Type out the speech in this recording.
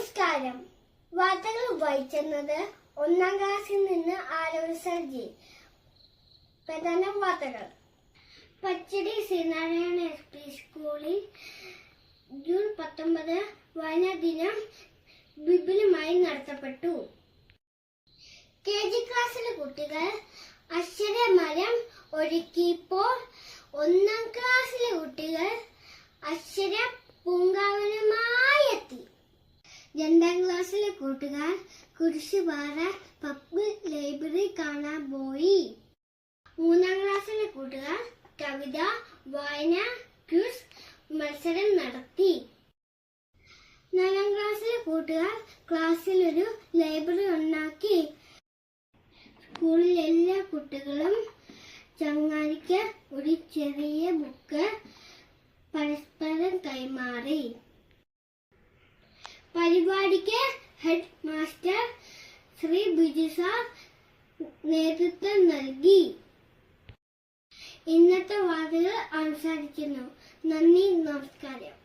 നമസ്കാരം. വാർത്തകൾ വായിക്കുന്നത് ഒന്നാം ക്ലാസ്സിൽ നിന്ന് ആരോഗ്യ സർജി പ്രധാന വാർത്തകൾ. പച്ചടി ശ്രീനാരായണ എസ് പി സ്കൂളിൽ ജൂൺ പത്തൊമ്പത് വനദിനം വിപുലമായി നടത്തപ്പെട്ടു. കെ ജി ക്ലാസ്സിലെ കുട്ടികൾ അക്ഷരമരം ഒരുക്കിയപ്പോൾ ഒന്നാം ക്ലാസ്സിലെ കുട്ടികൾ അക്ഷര കൂട്ടുകാർ കുരിശുപാറ പബ്ലിക് ലൈബ്രറി കാണാൻ പോയി. മൂന്നാം ക്ലാസ്സിലെ കൂട്ടുകാർ കവിത വായന ക്യൂസ് മത്സരം നടത്തി. നാലാം ക്ലാസ്സിലെ കൂട്ടുകാർ ക്ലാസ്സിൽ ഒരു ലൈബ്രറി ഉണ്ടാക്കി. സ്കൂളിലെ എല്ലാ കുട്ടികളും ചങ്ങാതിക്ക് ഒരു ചെറിയ ബുക്ക് പരസ്പരം കൈമാറി. പരിപാടിക്ക് നേതൃത്വം നൽകി. ഇന്നത്തെ വാർത്തകൾ അവസാനിക്കുന്നു. നന്ദി നമസ്കാരം.